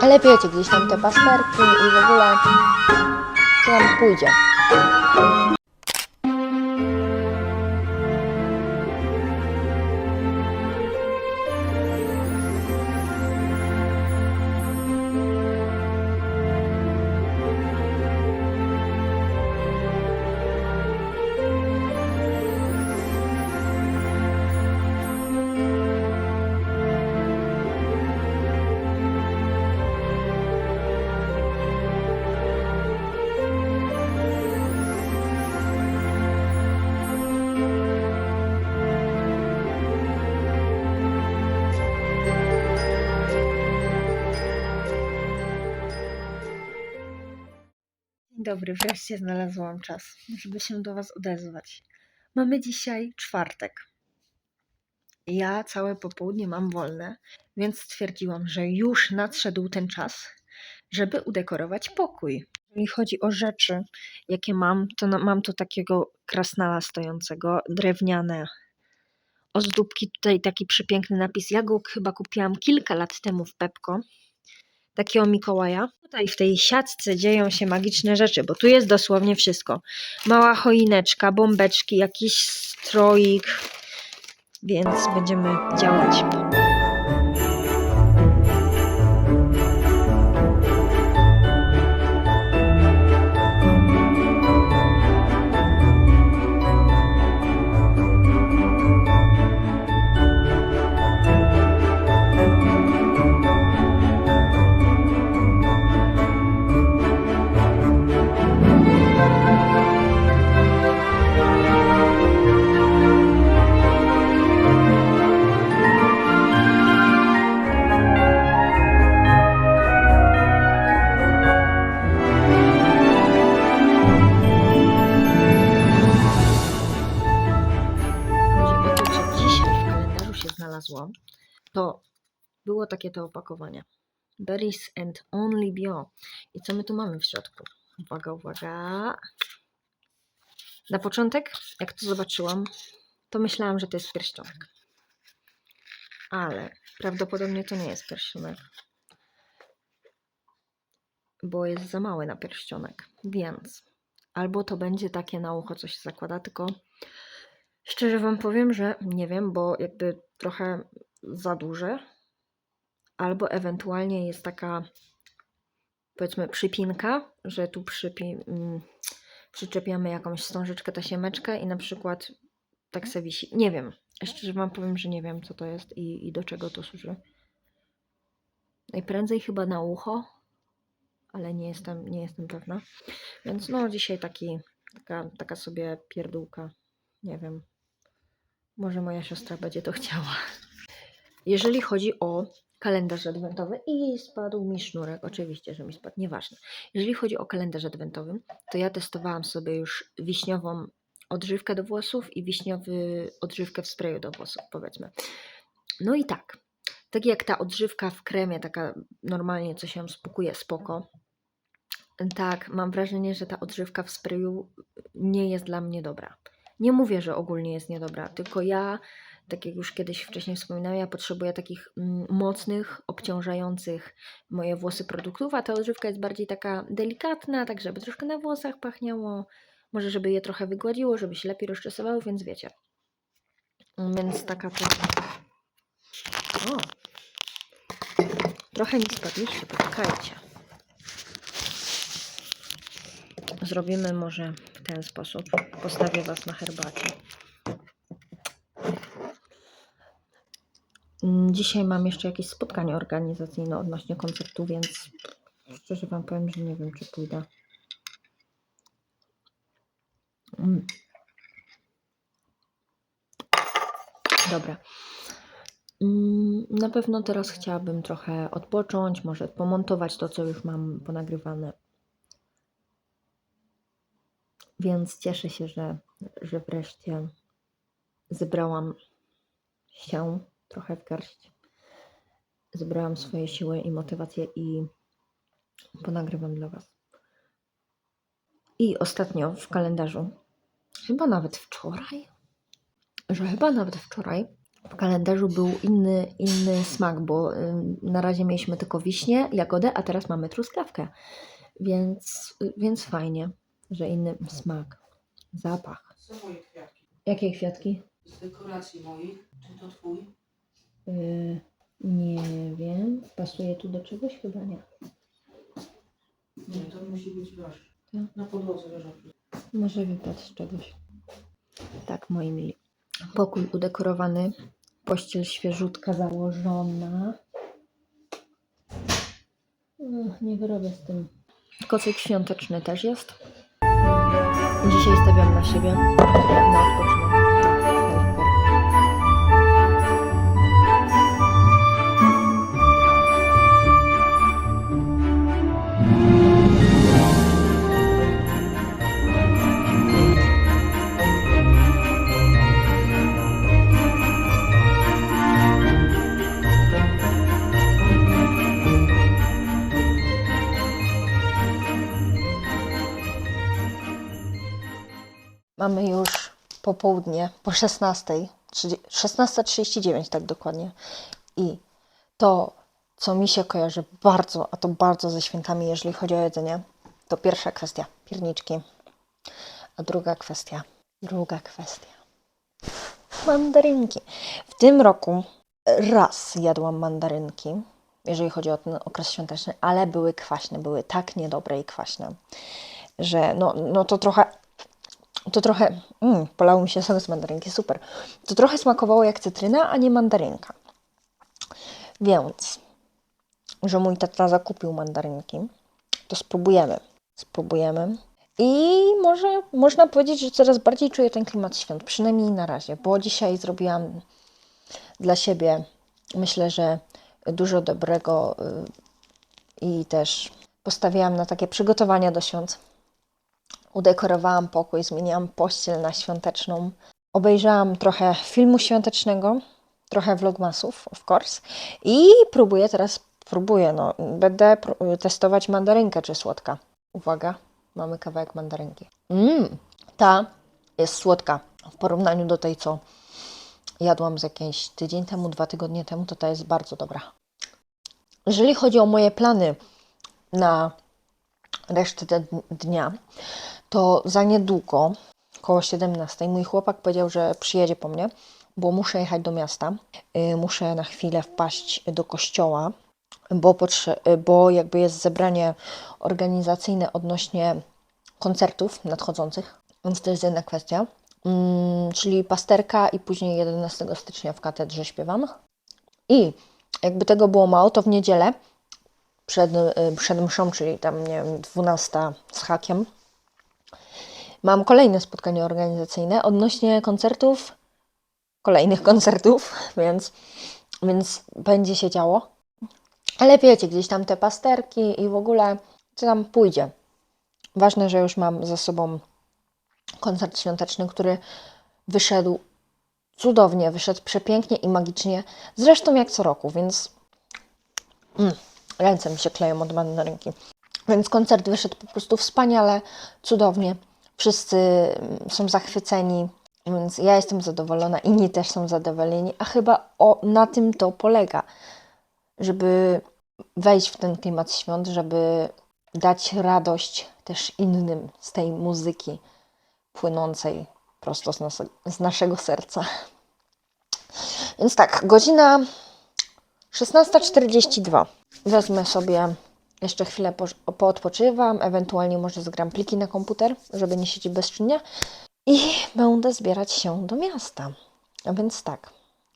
Ale wiecie, gdzieś tam te pasterki i w ogóle co nam pójdzie. Dobry, wreszcie znalazłam czas, żeby się do Was odezwać. Mamy dzisiaj czwartek. Ja całe popołudnie mam wolne, więc stwierdziłam, że już nadszedł ten czas, żeby udekorować pokój. Jeżeli chodzi o rzeczy, jakie mam, to mam tu takiego krasnala stojącego, drewniane ozdóbki, tutaj taki przepiękny napis. Ja go chyba kupiłam kilka lat temu w Pepko takiego Mikołaja. Tutaj w tej siatce dzieją się magiczne rzeczy, bo tu jest dosłownie wszystko. Mała choineczka, bombeczki, jakiś stroik, więc będziemy działać. To było takie to opakowanie. Berries and Only Bio. I co my tu mamy w środku? Uwaga, uwaga. Na początek, jak to zobaczyłam, to myślałam, że to jest pierścionek. Ale prawdopodobnie to nie jest pierścionek. Bo jest za mały na pierścionek. Więc albo to będzie takie na ucho, co się zakłada, tylko Szczerze Wam powiem, że nie wiem, bo jakby trochę za duże, albo ewentualnie jest taka, powiedzmy, przypinka, że tu przypi, mm, przyczepiamy jakąś wstążeczkę, tasiemeczkę i na przykład tak se wisi. Nie wiem. Szczerze Wam powiem, że nie wiem, co to jest i, i do czego to służy. Najprędzej chyba na ucho, ale nie jestem, nie jestem pewna. Więc no, dzisiaj taki, taka, taka sobie pierdółka. Nie wiem. Może moja siostra będzie to chciała. Jeżeli chodzi o kalendarz adwentowy i spadł mi sznurek, oczywiście, że mi spadł, nieważne. Jeżeli chodzi o kalendarz adwentowy, to ja testowałam sobie już wiśniową odżywkę do włosów i wiśniowy odżywkę w sprayu do włosów, powiedzmy. No i tak, tak jak ta odżywka w kremie, taka normalnie, co się spukuje, spoko. Tak, mam wrażenie, że ta odżywka w sprayu nie jest dla mnie dobra. Nie mówię, że ogólnie jest niedobra, tylko ja, tak jak już kiedyś wcześniej wspominałam, ja potrzebuję takich mm, mocnych, obciążających moje włosy produktów, a ta odżywka jest bardziej taka delikatna, tak żeby troszkę na włosach pachniało, może żeby je trochę wygładziło, żeby się lepiej rozczesywały, więc wiecie. Więc taka to... O! Trochę mi spadliście, poczekajcie. Zrobimy może w ten sposób. Postawię Was na herbacie. Mm, Dzisiaj mam jeszcze jakieś spotkanie organizacyjne odnośnie koncertu, więc szczerze Wam powiem, że nie wiem, czy pójdę. Mm. Dobra. Mm, Na pewno teraz chciałabym trochę odpocząć, może pomontować to, co już mam ponagrywane. Więc cieszę się, że, że wreszcie zebrałam się trochę w garść. Zebrałam swoje siły i motywację i ponagrywam dla Was. I ostatnio w kalendarzu, chyba nawet wczoraj, że chyba nawet wczoraj w kalendarzu był inny, inny smak, bo na razie mieliśmy tylko wiśnie, jagodę, a teraz mamy truskawkę. Więc, więc fajnie, że inny smak, zapach. Są moje kwiatki. Jakie kwiatki? Z dekoracji moich. Czy to twój? Yy, nie wiem. Pasuje tu do czegoś? Chyba nie. Nie, to musi być wasz. Tak. Na podłodze leżał. Może wypadł z czegoś. Tak, moi mili. Pokój udekorowany. Pościel świeżutka założona. Nie wyrobię z tym. Kocyk świąteczny też jest. Dzisiaj stawiam na siebie. Na odpoczynek. Popołudnie, po 16, 16.39 tak dokładnie. I to, co mi się kojarzy bardzo, a to bardzo ze świętami, jeżeli chodzi o jedzenie, to pierwsza kwestia, pierniczki. A druga kwestia, druga kwestia, mandarynki. W tym roku raz jadłam mandarynki, jeżeli chodzi o ten okres świąteczny, ale były kwaśne, były tak niedobre i kwaśne, że no, no to trochę to trochę, mm, polało mi się sok z mandarynki, super. To trochę smakowało jak cytryna, a nie mandarynka. Więc, że mój tata zakupił mandarynki, to spróbujemy. Spróbujemy. I może można powiedzieć, że coraz bardziej czuję ten klimat świąt, przynajmniej na razie, bo dzisiaj zrobiłam dla siebie, myślę, że dużo dobrego y, i też postawiłam na takie przygotowania do świąt udekorowałam pokój, zmieniłam pościel na świąteczną. Obejrzałam trochę filmu świątecznego, trochę vlogmasów, of course. I próbuję teraz, próbuję, no, będę testować mandarynkę, czy słodka. Uwaga, mamy kawałek mandarynki. Mmm, ta jest słodka w porównaniu do tej, co jadłam z jakiś tydzień temu, dwa tygodnie temu, to ta jest bardzo dobra. Jeżeli chodzi o moje plany na resztę dnia, to za niedługo, koło 17, mój chłopak powiedział, że przyjedzie po mnie, bo muszę jechać do miasta. Y, Muszę na chwilę wpaść do kościoła, bo, bo jakby jest zebranie organizacyjne odnośnie koncertów nadchodzących, więc to jest jedna kwestia. Mm, czyli pasterka i później 11 stycznia w katedrze śpiewam. I jakby tego było mało, to w niedzielę przed, y, przed mszą, czyli tam nie wiem, 12 z hakiem, mam kolejne spotkanie organizacyjne odnośnie koncertów, kolejnych koncertów, więc, więc będzie się działo. Ale wiecie, gdzieś tam te pasterki i w ogóle, co tam pójdzie. Ważne, że już mam za sobą koncert świąteczny, który wyszedł cudownie, wyszedł przepięknie i magicznie. Zresztą jak co roku, więc mm, ręce mi się kleją od mandarynki. Więc koncert wyszedł po prostu wspaniale, cudownie. Wszyscy mm, są zachwyceni, więc ja jestem zadowolona, inni też są zadowoleni, a chyba o, na tym to polega, żeby wejść w ten klimat świąt, żeby dać radość też innym z tej muzyki płynącej prosto z, nas, z naszego serca. Więc tak, godzina 16.42. Wezmę sobie jeszcze chwilę po- poodpoczywam, ewentualnie może zgram pliki na komputer, żeby nie siedzieć bezczynnie i będę zbierać się do miasta. A więc tak,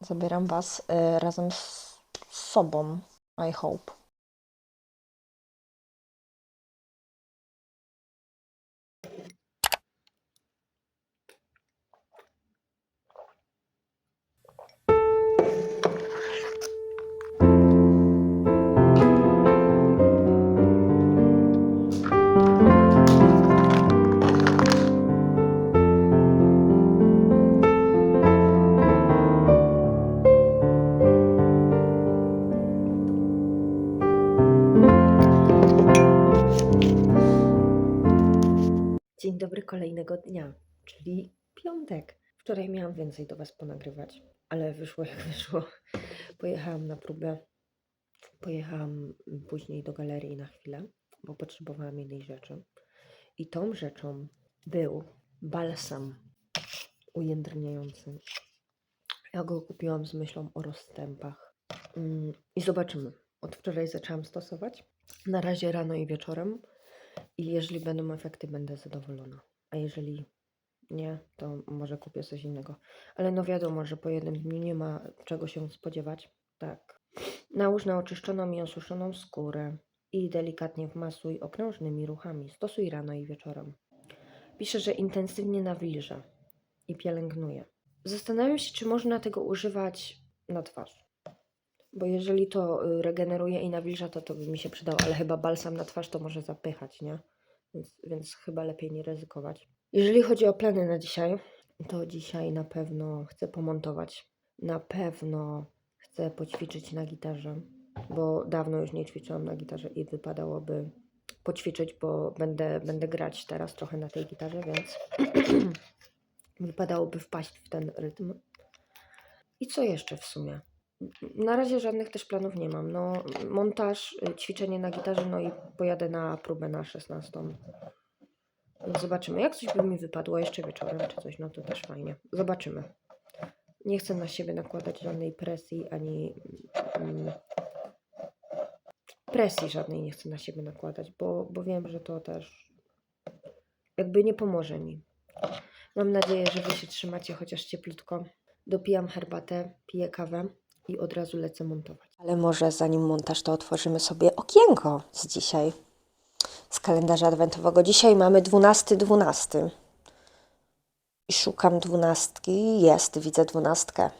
zabieram Was y, razem z sobą, I hope. Wczoraj miałam więcej do Was ponagrywać. ale wyszło jak wyszło. Pojechałam na próbę. Pojechałam później do galerii na chwilę, bo potrzebowałam jednej rzeczy. I tą rzeczą był balsam ujędrniający. Ja go kupiłam z myślą o rozstępach. Mm, I zobaczymy. Od wczoraj zaczęłam stosować. Na razie rano i wieczorem. I jeżeli będą efekty, będę zadowolona. A jeżeli nie, to może kupię coś innego. Ale no wiadomo, że po jednym dniu nie ma czego się spodziewać. Tak. Nałóż na oczyszczoną i osuszoną skórę i delikatnie wmasuj okrężnymi ruchami. Stosuj rano i wieczorem. Pisze, że intensywnie nawilża i pielęgnuje. Zastanawiam się, czy można tego używać na twarz. Bo jeżeli to y, regeneruje i nawilża, to to by mi się przydało, ale chyba balsam na twarz to może zapychać, nie? Więc, więc chyba lepiej nie ryzykować. Jeżeli chodzi o plany na dzisiaj, to dzisiaj na pewno chcę pomontować. Na pewno chcę poćwiczyć na gitarze, bo dawno już nie ćwiczyłam na gitarze i wypadałoby poćwiczyć, bo będę, będę grać teraz trochę na tej gitarze, więc wypadałoby wpaść w ten rytm. I co jeszcze w sumie? Na razie żadnych też planów nie mam. No, montaż, y, ćwiczenie na gitarze, no i pojadę na próbę na 16. Zobaczymy. Jak coś by mi wypadło jeszcze wieczorem czy coś, no to też fajnie. Zobaczymy. Nie chcę na siebie nakładać żadnej presji, ani mm, presji żadnej nie chcę na siebie nakładać, bo, bo wiem, że to też jakby nie pomoże mi. Mam nadzieję, że Wy się trzymacie chociaż cieplutko. Dopijam herbatę, piję kawę i od razu lecę montować. Ale może zanim montaż, to otworzymy sobie okienko z dzisiaj. Z kalendarza adwentowego. Dzisiaj mamy 12.12. I szukam dwunastki. Jest, widzę dwunastkę.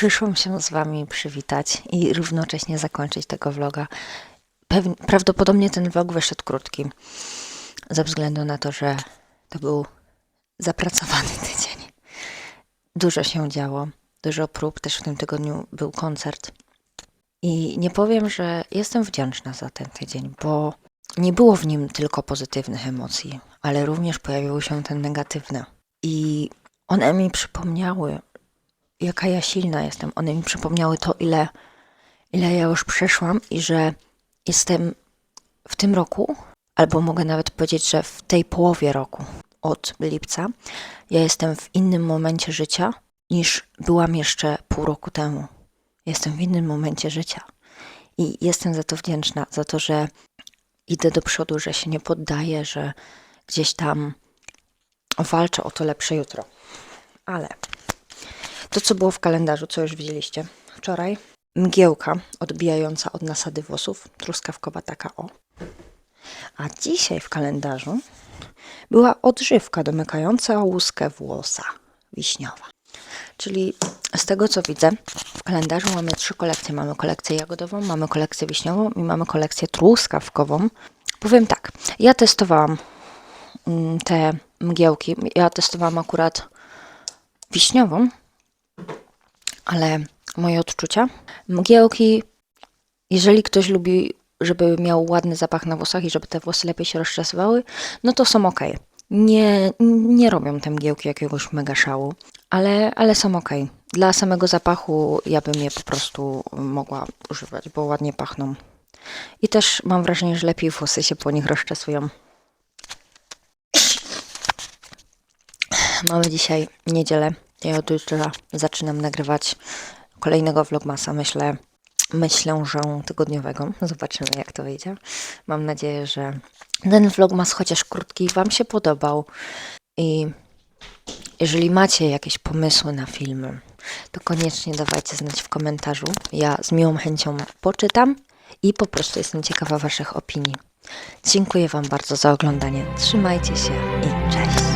Przyszłam się z Wami przywitać i równocześnie zakończyć tego vloga. Pewnie, prawdopodobnie ten vlog wyszedł krótki, ze względu na to, że to był zapracowany tydzień. Dużo się działo, dużo prób, też w tym tygodniu był koncert. I nie powiem, że jestem wdzięczna za ten tydzień, bo nie było w nim tylko pozytywnych emocji, ale również pojawiły się te negatywne. I one mi przypomniały, jaka ja silna jestem. One mi przypomniały to, ile, ile ja już przeszłam i że jestem w tym roku, albo mogę nawet powiedzieć, że w tej połowie roku, od lipca, ja jestem w innym momencie życia niż byłam jeszcze pół roku temu. Jestem w innym momencie życia. I jestem za to wdzięczna, za to, że idę do przodu, że się nie poddaję, że gdzieś tam walczę o to lepsze jutro. Ale to, co było w kalendarzu, co już widzieliście wczoraj, mgiełka odbijająca od nasady włosów, truskawkowa taka o. A dzisiaj w kalendarzu była odżywka domykająca łuskę włosa, wiśniowa. Czyli z tego co widzę, w kalendarzu mamy trzy kolekcje. Mamy kolekcję jagodową, mamy kolekcję wiśniową i mamy kolekcję truskawkową. Powiem tak, ja testowałam mm, te mgiełki. Ja testowałam akurat wiśniową, ale moje odczucia. Mgiełki, jeżeli ktoś lubi, żeby miał ładny zapach na włosach i żeby te włosy lepiej się rozczesywały, no to są ok. Nie, nie robią te mgiełki jakiegoś mega szału, ale, ale są ok. Dla samego zapachu ja bym je po prostu mogła używać, bo ładnie pachną. I też mam wrażenie, że lepiej włosy się po nich rozczesują. Mamy dzisiaj niedzielę. Ja od jutra zaczynam nagrywać kolejnego vlogmasa. Myślę, myślę, że tygodniowego. Zobaczymy, jak to wyjdzie. Mam nadzieję, że ten vlogmas, chociaż krótki, Wam się podobał. I jeżeli macie jakieś pomysły na filmy, to koniecznie dawajcie znać w komentarzu. Ja z miłą chęcią poczytam i po prostu jestem ciekawa Waszych opinii. Dziękuję Wam bardzo za oglądanie. Trzymajcie się i cześć!